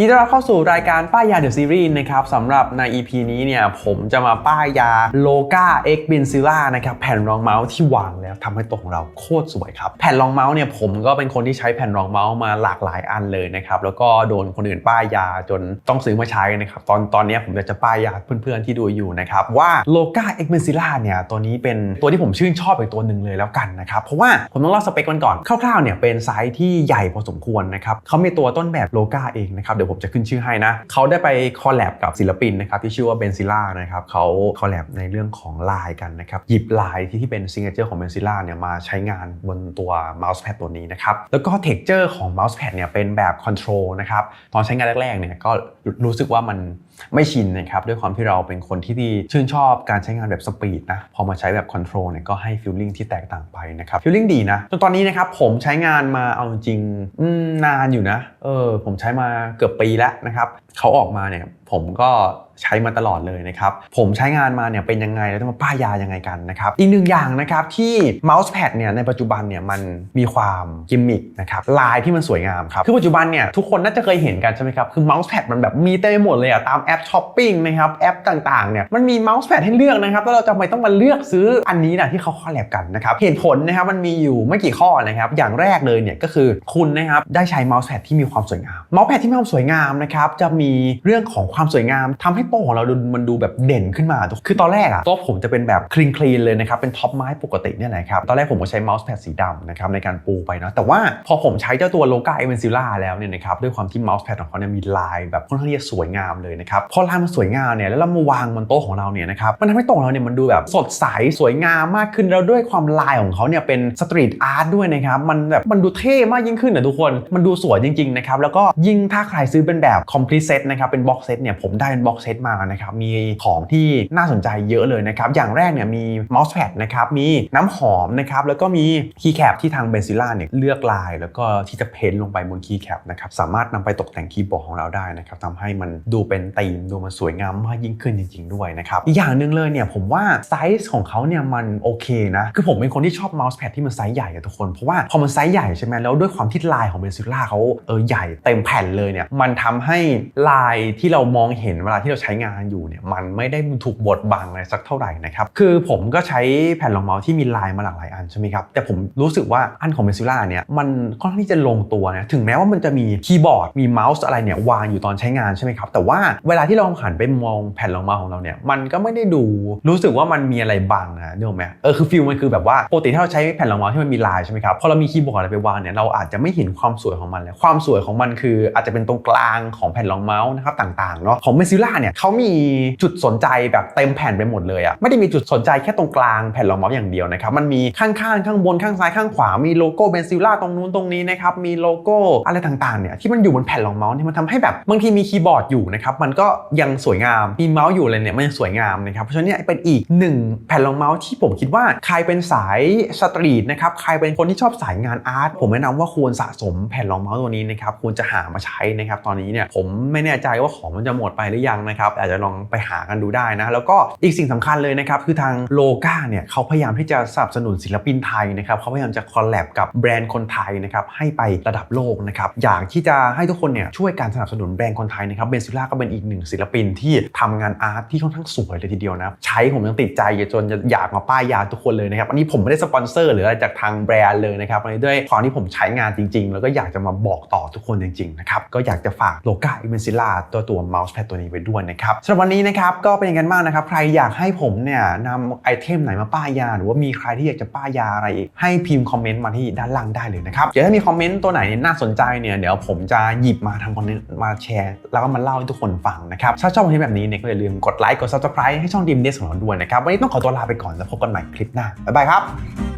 ยินดีต้อนรับเข้าสู่รายการป้ายยาเดอะซีรีส์นะครับสำหรับใน EP นี้เนี่ยผมจะมาป้ายยาโลกาเอ็กบินซิล่านะครับแผ่นรองเมาส์ที่วางแล้วทำให้ตัวของเราโคตรสวยครับ แผ่นรองเมาส์เนี่ยผมก็เป็นคนที่ใช้แผ่นรองเมาส์มาหลากหลายอันเลยนะครับแล้วก็โดนคนอื่นป้ายยาจนต้องซื้อมาใช้นะครับตอนตอนนี้ผมอยากจะป้ายยาเพื่อนๆที่ดูอยู่นะครับว่าโลกาเอ็กบินซิล่าเนี่ยตัวนี้เป็นตัวที่ผมชื่นชอบอีกตัวหนึ่งเลยแล้วกันนะครับเพราะว่าผมต้องเล่าสเปคมันก่อนคร่าวๆเนี่ยเป็นไซส์ที่ใหญ่พอสมควรนะครับเขามีตัวต้นแบบโลกาเองนะครับเดี๋ยวผมจะขึ้นชื่อให้นะ เขาได้ไปคอลแลบกับศิลปินนะครับที่ชื่อว่าเบนซิล่านะครับเขาคอลแลบในเรื่องของลายกันนะครับหยิบลายที่ที่เป็นซิงเกิลเจอร์ของเบนซิล่าเนี่ยมาใช้งานบนตัวเมาส์แพดตัวนี้นะครับแล้วก็เท็กเจอร์ของเมาส์แพดเนี่ยเป็นแบบคอนโทรลนะครับตอนใช้งานแรกๆเนี่ยก็รู้สึกว่ามันไม่ชินนะครับด้วยความที่เราเป็นคนที่ดีชื่นชอบการใช้งานแบบสปีดนะพอมาใช้แบบคอนโทรลเนี่ยก็ให้ฟีลลิ่งที่แตกต่างไปนะครับฟีลลิ่งดีนะจนตอนนี้นะครับผมใช้งานมาเอาจริงนานอยู่นะเออผมใช้มาเกือบปีแล้วนะครับเขาออกมาเนี่ยผมก็ ใช้มาตลอดเลยนะครับผมใช้งานมาเนี่ยเป็นยังไงแล้วต้องมาป้ายยายังไงกันนะครับอีกหนึ่งอย่างนะครับที่เมาส์แพดเนี่ยในปัจจุบันเนี่ยมันมีความกิมมิคนะครับลายที่มันสวยงามครับคือปัจจุบันเนี่ยทุกคนน่าจะเคยเห็นกันใช่ไหมครับคือเมาส์แพดมันแบบมีเต็มไปหมดเลยอะตามแอปช้อปปิ้งนะครับแอปต่างๆเนี่ยมันมีเมาส์แพดให้เลือกนะครับแล้วเราจะไม่ต้องมาเลือกซื้ออันนี้นะที่เขาคอลแลบกันนะครับเหตุผลนะครับมันมีอยู่ไม่กี่ข้อนะครับอย่างแรกเลยเนี่ยก็คือคุณนะครับได้ใช้เมาส์แพดที่มีความสวยงามเมาส์แพดที่มีความสวยงามนะครับจะมีเรื่องของความสวยงามทำให้โต๊ะของเราดูมันดูแบบเด่นขึ้นมา คือตอนแรกอะโต๊ะผมจะเป็นแบบคลีนคลีนเลยนะครับ เป็นท็อปไม้ปกติเนี่ยแหละครับ ตอนแรกผมก็ใช้เมาส์แพดสีดำนะครับในการปูไปเนาะ แต่ว่าพอผมใช้เจ้าตัวโลกาเอเวนซิล่าแล้วเนี่ยนะครับ ด้วยความที่เมาส์แพดของเขาเนี่ยมีลายแบบค่อนข้างที่จะสวยงามเลยนะครับ พอลายมันสวยงามเนี่ยแล้วเรามาวางบนโต๊ะของเราเนี่ยนะครับมันทำให้โต๊ะเราเนี่ยมันดูแบบสดใสสวยงามมากขึ้นแล้วด้วยความลายของเขาเนี่ยเป็นสตรีทอาร์ตด้วยนะครับมันแบบมันดูเท่มากยิ่งขึ้นนะทุกคนมันดูสวยจริงๆนะครับแล้วก็ยิ่งถ้าใครซื้อเป็นแบบ complete set นะครับเป็นบ็อกเซตเนี่ยผมได้เป็นบ็อกเซตมานะครับมีของที่น่าสนใจเยอะเลยนะครับอย่างแรกเนี่ยมีเมาส์แพดนะครับมีน้ำหอมนะครับแล้วก็มีคีย์แคปที่ทางเบนซิล่าเนี่ยเลือกลาย แล้วก็ที่จะเพ้นลงไปบนคีย์แคปนะครับสามารถนำไปตกแต่งคีย์บอร์ดของเราได้นะครับทำให้มันดูเป็นธีมดูมันสวยงามมากยิ่งขึ้นจริง ๆ ด้วยนะครับอีกอย่างหนึ่งเลยเนี่ยผมว่าไซส์ของเขาเนี่ยมันโอเคนะคือผมเป็นคนที่ชอบเมาส์แพดที่มันไซส์ใหญ่อะทุกคนเพราะว่าพอมันไซส์ใหญ่ใช่ไหมแล้วด้วยความที่ลายของเบนซิล่าเขาเออใหญ่เต็มแผ่นเลยเนี่ยมันทำให้ลายที่เรามองเห็นเวลาที่เราใช้งานอยู่เนี่ยมันไม่ได้ถูกบดบังอะไรสักเท่าไหร่นะครับคือผมก็ใช้แผ่นรองเมาส์ที่มีลายมาหลากหลายอันใช่ไหมครับแต่ผมรู้สึกว่าอันของเบนซิล่าเนี่ยมันค่อนข้างที่จะลงตัวนะถึงแม้ว่ามันจะมีคีย์บอร์ดมีเมาส์อะไรเนี่ยวางอยู่ตอนใช้งานใช่ไหมครับแต่ว่าเวลาที่เราหันไปมองแผ่นรองเมาส์ของเราเนี่ยมันก็ไม่ได้ดูรู้สึกว่ามันมีอะไรบังนะนึกออกไหมเออคือฟิลมันคือแบบว่าปกติถ้าเราใช้แผ่นรองเมาส์ที่มันมีลายใช่ไหมครับพอเรามีคีย์บอร์ดอะไรไปวางเนี่ยเราอาจจะไม่เห็นความสวยของมันเลยความสวยของมันคืออาจจะเป็นตรงกลางของแผ่นรองเมาส์นะครับต่างๆเนาะของเมซิล่าเนี่ยเขามีจุดสนใจแบบเต็มแผ่นไปหมดเลยอะไม่ได้มีจุดสนใจแค่ตรงกลางแผ่นรองเมาส์อย่างเดียวนะครับมันมีข้างๆ ข้างบนข้างซ้ายข้างขวา มีโลโก้เบนซิล่าตรงนู้นตรงนี้นะครับมีโลโก้อะไรต่างๆเนี่ยที่มันอยู่บนแผ่นรองเมาส์ที่มันทำให้แบบบางทีมีคีย์บอร์ดอยู่นะครับมันก็ยังสวยงามมีเมาส์อยู่เลยเนี่ยมันยังสวยงามนะครับเพราะฉะนั้นเนี่ยเป็นอีกหนึ่งแผ่นรองเมาส์ที่ผมคิดว่าใครเป็นสายสตรีทนะครับใครเป็นคนที่ชอบสายงานอาร์ตผมแนะนำว่าควรสะสมแผ่นรองเมาส์ตัวนี้นะครับควรจะหามาใช้นะครับตอนนี้เนี่ยผมไม่แน่ใจว่าของมันจะหมดไปหรือยังนะครับอาจจะลองไปหากันดูได้นะ แล้วก็อีกสิ่งสำคัญเลยนะครับคือทางโลกาเนี่ยเขาพยายามที่จะสนับสนุนศิลปินไทยนะครับเขาพยายามจะคอลแลบกับแบรนด์คนไทยนะครับให้ไประดับโลกนะครับอยากที่จะให้ทุกคนเนี่ยช่วยการสนับสนุนแบรนด์คนไทยนะครับเบนซิล่าก็เป็นอีกหนึ่งศิลปินที่ทำงานอาร์ตที่ค่อนข้างสวยเลยทีเดียวนะใช้ผมยังติดใจจนอยากมาป้ายยาทุกคนเลยนะครับอันนี้ผมไม่ได้สปอนเซอร์หรืออะไรจากทางแบรนด์เลยนะครับอันนี้ด้วยความที่ผมใช้งานจริง ๆ แล้วก็อยากจะมาบอกต่อทุกคนจริงๆนะครับก็อยากจะฝากโลกาเบนซิล่าตัวตัวเมาส์แพดตัวนี้ไว้ด้วยนะครับสำหรับวันนี้นะครับก็เป็นอย่างนั้นมากนะครับ ใครอยากให้ผมเนี่ยนำไอเทมไหนมาป้ายยาหรือว่ามีใครที่อยากจะป้ายยาอะไรอีก ให้พิมพ์คอมเมนต์มาที่ด้านล่างได้เลยนะครับเดี๋ยวถ้ามีคอมเมนต์ตัวไหนน่าสนใจเนี่ยเดี๋ยวผมจะหยิบมาทำคอนเทนต์มาแชร์ แล้วก็มาเล่าให้ทุกคนฟังนะครับถ้าชอบคอนเทนต์แบบนี้เนี่ยก็อย่าลืมกดไลค์กด subscribe ให้ช่องดีมเดสของเราด้วยนะครับวันนี้ต้องขอตัวลาไปก่อนแล้วพบกันใหม่คลิปหน้าบ๊ายบายครับ